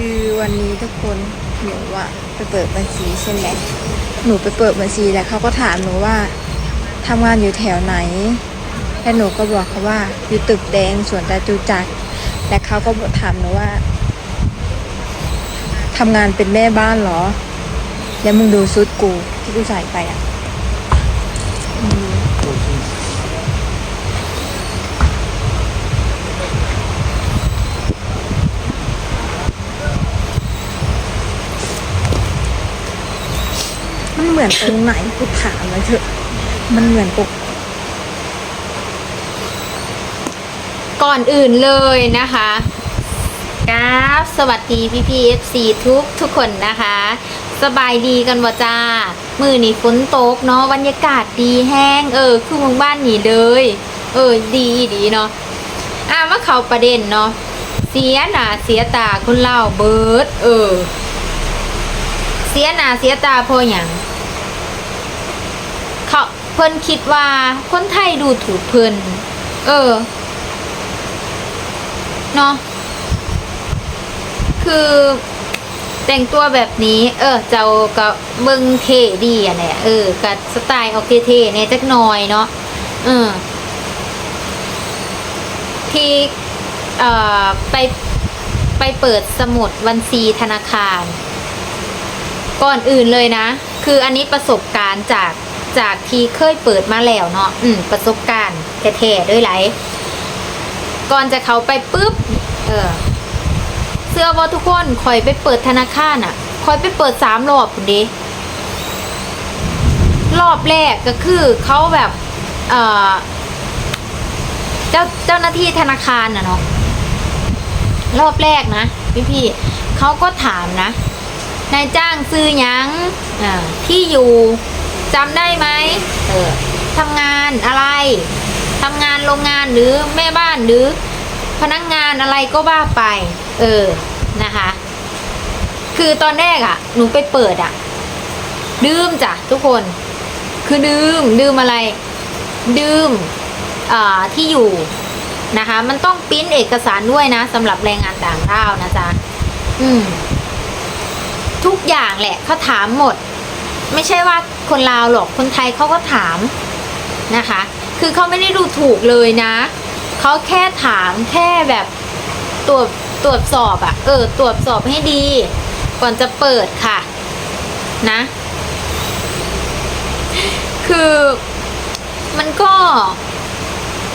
คือวันนี้ทุกคนหนูอะไปเปิดบัญชีใช่ไหมหนูไปเปิดบัญชีแล้วเขาก็ถามหนูว่าทำงานอยู่แถวไหน แล้วหนูก็บอกเขาว่าอยู่ตึกแดงสวนจตุจักรและเขาก็ถามหนูว่าทำงานเป็นแม่บ้านเหรอ แล้วมึงดูชุดกูที่กูใส่ไปอะ มันเหมือนตรงไหนกูถามเลยเถอะ มันเหมือนปกก่อนอื่นเลยนะคะกราฟสวัสดีพี่พีเอฟซีทุกทุกคนนะคะ สบายดีกันบ่จ้า มือนี่ฝนตกเนาะบรรยากาศดีแห้ง เออ คือเมืองบ้านหนีเลย เออ ดีดีเนาะอะมาเขาประเด็นเนาะเสียหน้าเสียตาคนเล่าเบิร์ดเออ เสียหน้าเสียตาพราะอย่าง เพิ่นคิดว่าคนไทยดูถูกเพิ่นเออเนาะคือแต่งตัวแบบนี้ เออ เจ้าก็เบิ่งเท่ดีอะเนี่ยเออกับสไตล์ออกเท่ๆเนี่ยจักหน่อยเนาะเออที่เอ่อไปไปเปิดสมุดบัญชีธนาคาร ก่อนอื่นเลยนะ คืออันนี้ประสบการณ์จาก จากที่เคยเปิดมาแล้วเนาะอืมประสบการณ์แท้ๆด้วยไหลก่อนจะเขาไปปุ๊บ เออเสื้อว่าทุกคนคอยไปเปิดธนาคารอะคอยไปเปิดสามรอบคุณดิรอบแรกก็คือเขาแบบเอ่อเจ้าเจ้าหน้าที่ธนาคารน่ะเนาะรอบแรกนะพี่พี่เขาก็ถามนะนายจ้างซื้อหยังอ่าที่อยู่ จำได้ไหมเออทำงานอะไรทำงานโรงงานหรือแม่บ้านหรือพนักงานอะไรก็ว่าไป เออนะคะ คือตอนแรกอะ่ะ หนูไปเปิดอะ่ะดื่มจ้ะทุกคน คือดื่มดื่มอะไร ดื่มอ่าที่อยู่นะคะ มันต้องปริ้นเอกสารด้วยนะสำหรับแรงงานต่างด้าวนะจ๊ะอืมทุกอย่างแหละเขาถามหมด ไม่ใช่ว่า คนลาวหรอกคนไทยเขาก็ถามนะคะ คือเขาไม่ได้ดูถูกเลยนะเขาแค่ถามแค่แบบตรวจตรวจสอบอะเออตรวจสอบให้ดี ก่อนจะเปิดค่ะ นะ คือมันก็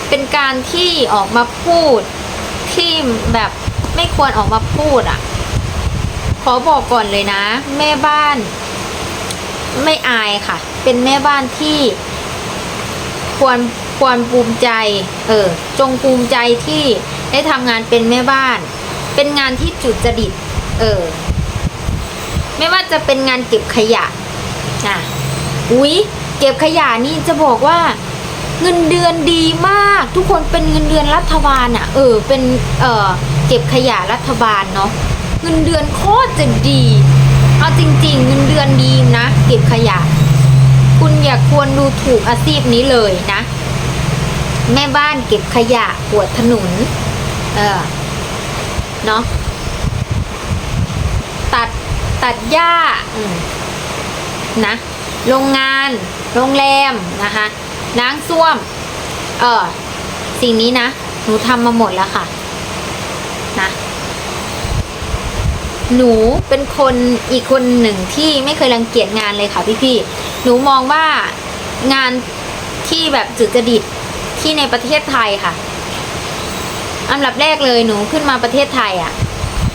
เป็นการที่ออกมาพูดที่แบบไม่ควรออกมาพูดอะขอบอกก่อนเลยนะ แม่บ้าน ไม่อายค่ะ เป็นแม่บ้านที่ควรควรภูมิใจ เออ จงภูมิใจที่ได้ทำงานเป็นแม่บ้าน เป็นงานที่จุดจดิต เออ ไม่ว่าจะเป็นงานเก็บขยะอะอุ๊ย เก็บขยะนี่จะบอกว่าเงินเดือนดีมาก ทุกคนเป็นเงินเดือนรัฐบาลอะ เออ เป็น เออเก็บขยะรัฐบาลเนาะ เงินเดือนโคตรจะดี เอาจริงๆเงินเดือนดีนะเก็บขยะ คุณอย่าควรดูถูกอาชีพนี้เลยนะ แม่บ้านเก็บขยะกวดถนน เออเนาะตัดตัดหญ้านะโรงงาน โรงแรมนะคะล้างส้วม เออสิ่งนี้นะ หนูทำมาหมดแล้วค่ะ นะ หนูเป็นคนอีกคนหนึ่งที่ไม่เคยรังเกียจงานเลยค่ะพี่ๆ หนูมองว่างานที่แบบจุจดิตที่ในประเทศไทยค่ะ อันดับแรกเลยหนูขึ้นมาประเทศไทยอะ่ะ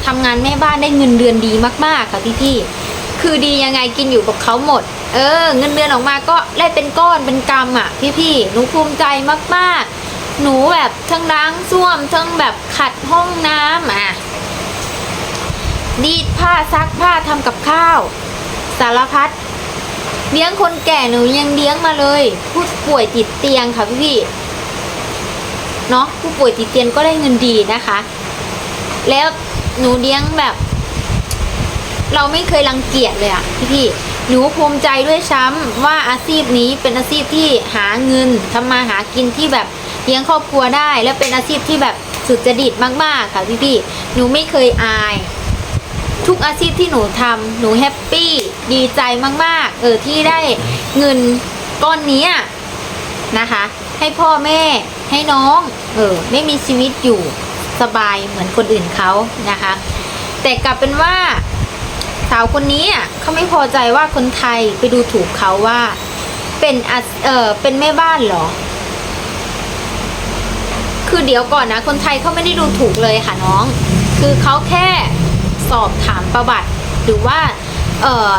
ทำงานแม่บ้านได้เงินเดือนดีมากๆค่ะพี่ๆ คือดียังไงกินอยู่กับเขาหมด เออ เงินเดือนออกมาก็ได้เป็นก้อนเป็นกำอะ่ะพี่ๆ หนูภูมิใจมากๆ หนูแบบทั้งล้างส้วมทั้งแบบขัดห้องน้ำอะ ดีดผ้าซักผ้าทำกับข้าว สารพัดเลี้ยงคนแก่หนูยังเลี้ยงมาเลย ผู้ป่วยติดเตียงค่ะพี่พี่เนาะผู้ป่วยติดเตียงก็ได้เงินดีนะคะ แล้วหนูเลี้ยงแบบ เราไม่เคยรังเกียจเลยอะพี่พี่หนูภูมิใจด้วยซ้ำว่าอาชีพนี้เป็นอาชีพที่หาเงินทำมาหากินที่แบบเลี้ยงครอบครัวได้ และเป็นอาชีพที่แบบสุดจริตมากๆค่ะพี่พี่หนูไม่เคยอาย ทุกอาชีพที่หนูทำหนูแฮปปี้ดีใจมาก ๆ เออที่ได้เงินก้อนนี้นะคะ ให้พ่อแม่ให้น้อง เออได้มีชีวิตอยู่สบายเหมือนคนอื่นเขานะคะ แต่กลับเป็นว่าสาวคนนี้เขาไม่พอใจว่าคนไทยไปดูถูกเขาว่า เป็นเออเป็นแม่บ้านเหรอ คือเดี๋ยวก่อนนะ คนไทยเขาไม่ได้ดูถูกเลยค่ะน้อง คือเขาแค่ สอบถามประวัติ หรือว่าเออ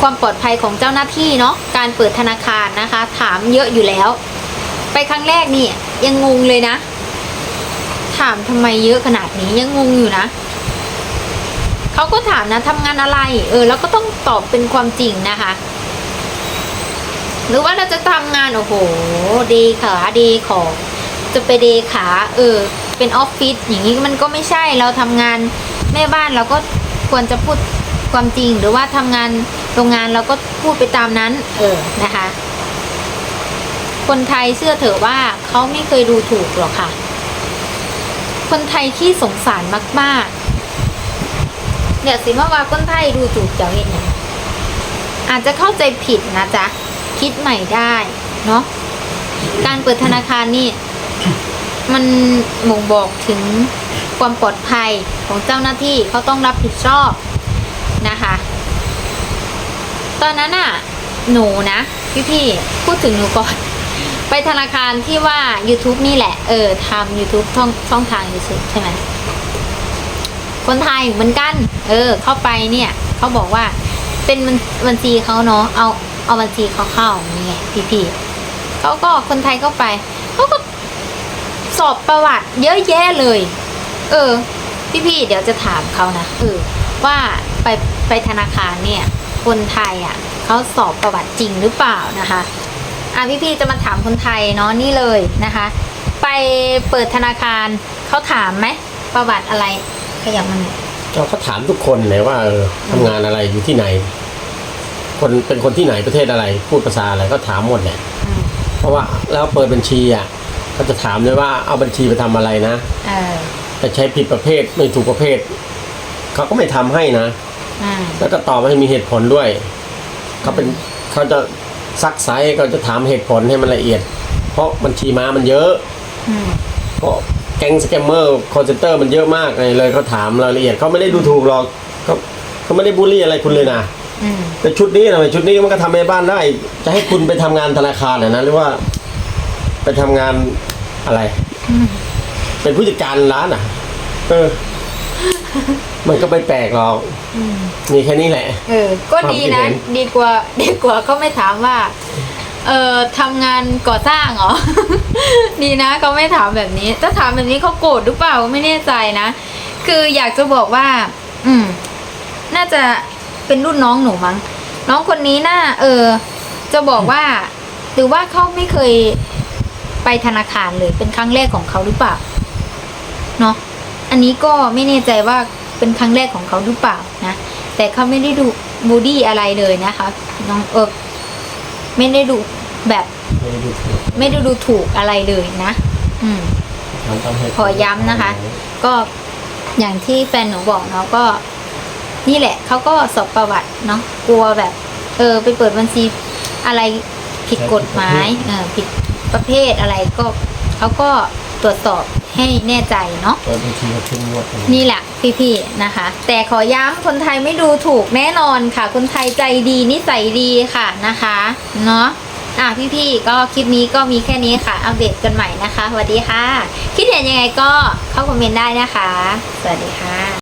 ความปลอดภัยของเจ้าหน้าที่เนาะการเปิดธนาคารนะคะ ถามเยอะอยู่แล้ว ไปครั้งแรกนี่ยังงงเลยนะ ถามทำไมเยอะขนาดนี้ยังงงอยู่นะเขาก็ถามนะทำงานอะไร เออ แล้วก็ต้องตอบเป็นความจริงนะคะ หรือว่าเราจะทำงาน โอ้โหเดขาเดของจะไปเดขา เออ เป็นออฟฟิศอย่างนี้มันก็ไม่ใช่เราทำงาน แม่บ้านเราก็ควรจะพูดความจริง หรือว่าทำงานโรงงานเราก็พูดไปตามนั้น เออนะคะ คนไทยเชื่อเถอะว่าเขาไม่เคยดูถูกหรอกค่ะ คนไทยขี้สงสารมากๆเดี๋ยวสิมาว่าคนไทยดูถูกเจ้าเห็นยังอาจจะเข้าใจผิดนะจ๊ะคิดใหม่ได้เนาะการเปิดธนาคารนี่ มันบ่งบอกถึง ความปลอดภัยของเจ้าหน้าที่เขาต้องรับผิดชอบนะคะ ตอนนั้นน่ะหนูนะพี่ๆพูดถึงหนูก่อน ไปธนาคารที่ว่า YouTube นี่แหละ เออทำ YouTube ช่องช่องทาง YouTube ใช่ไหมคนไทยเหมือนกัน เออ เข้าไปเนี่ยเขาบอกว่า เป็นบัญบัญชีเขาเนาะเอาเอาบัญชีเขาเข้านี่ไงพี่ๆเขาก็คนไทยเข้าไปเขาก็สอบประวัติเยอะแยะเลย เออ พี่ๆเดี๋ยวจะถามเขานะเออว่าไปไปธนาคารเนี่ย คนไทยอะเขาสอบประวัติจริงหรือเปล่านะคะอะพี่ๆจะมาถามคนไทยเนาะนี่เลยนะคะ ไปเปิดธนาคารเขาถามไหมประวัติอะไรขยับมันหน่อยเราก็ถามทุกคนเลยว่าเออทำงานอะไรอยู่ที่ไหน คนเป็นคนที่ไหนประเทศอะไร พูดภาษาอะไรก็ถามหมดแหละอืมเพราะว่าแล้วเปิดบัญชีอะก็จะถามเลยว่าเอาบัญชีไปทำอะไรนะ เออ แต่ใช้ผิดประเภทไม่ถูกประเภทเขาก็ไม่ทำให้นะอ่าแล้วก็ตอบให้มีเหตุผลด้วยเขาเป็นเขาจะซักไซส์ก็จะถามเหตุผลให้มันละเอียด เพราะบัญชีม้ามันเยอะ อืมเพราะแก๊งสแกมเมอร์คอนเซนเตอร์มันเยอะมากเลยเลยเขาถามรายละเอียดเขาไม่ได้ดูถูกหรอกเขาเขาไม่ได้บูลลี่อะไรคุณเลยนะอืมแต่ชุดนี้ทำไมชุดนี้มันก็ทำในบ้านได้ จะให้คุณไปทำงานธนาคารเหรอนะหรือว่า ไปทำงานอะไร อืม เป็นผู้จัดการร้านอะ เออ มันก็ไม่แปลกหรอกอืมมีแค่นี้แหละ เออ ก็ดีความคิดนะเห็นดีกว่า ดีกว่าเขาไม่ถามว่า เออทำงานก่อสร้างเหรอ ดีนะเขาไม่ถามแบบนี้ ถ้าถามแบบนี้เขาโกรธหรือเปล่าไม่แน่ใจนะ คืออยากจะบอกว่า อืม น่าจะเป็นรุ่นน้องหนูมั้ง น้องคนนี้น่า เออ จะบอกว่า หรือว่าเขาไม่เคยไปธนาคารเลย เป็นครั้งแรกของเขาหรือเปล่า เนาะอันนี้ก็ไม่แน่ใจว่าเป็นครั้งแรกของเขาหรือเปล่านะ แต่เขาไม่ได้ดูบูดี้อะไรเลยนะคะน้องเออไม่ได้ดูแบบไม่ได้ดูถูกไม่ได้ดูถูกอะไรเลยนะ อืมทำตามเหตุผลขอย้ำนะคะ ก็อย่างที่แฟนหนูบอกเนาะก็ นี่แหละเขาก็สอบประวัติเนาะกลัวแบบ เออ ไปเปิดบัญชีอะไรผิดกฎหมายเออผิดประเภทอะไรก็เขาก็ตรวจสอบ ให้แน่ใจเนาะเปิดบัญชีก็ขึ้นงวดกันนี่แหละพี่ๆนะคะ แต่ขอย้ำคนไทยไม่ดูถูกแน่นอนค่ะ คนไทยใจดีนิสัยดีค่ะนะคะเนาะอะพี่ๆก็คลิปนี้ก็มีแค่นี้ค่ะ อัปเดตกันใหม่นะคะสวัสดีค่ะ คิดเห็นยังไงก็เข้าคอมเมนต์ได้นะคะ สวัสดีค่ะ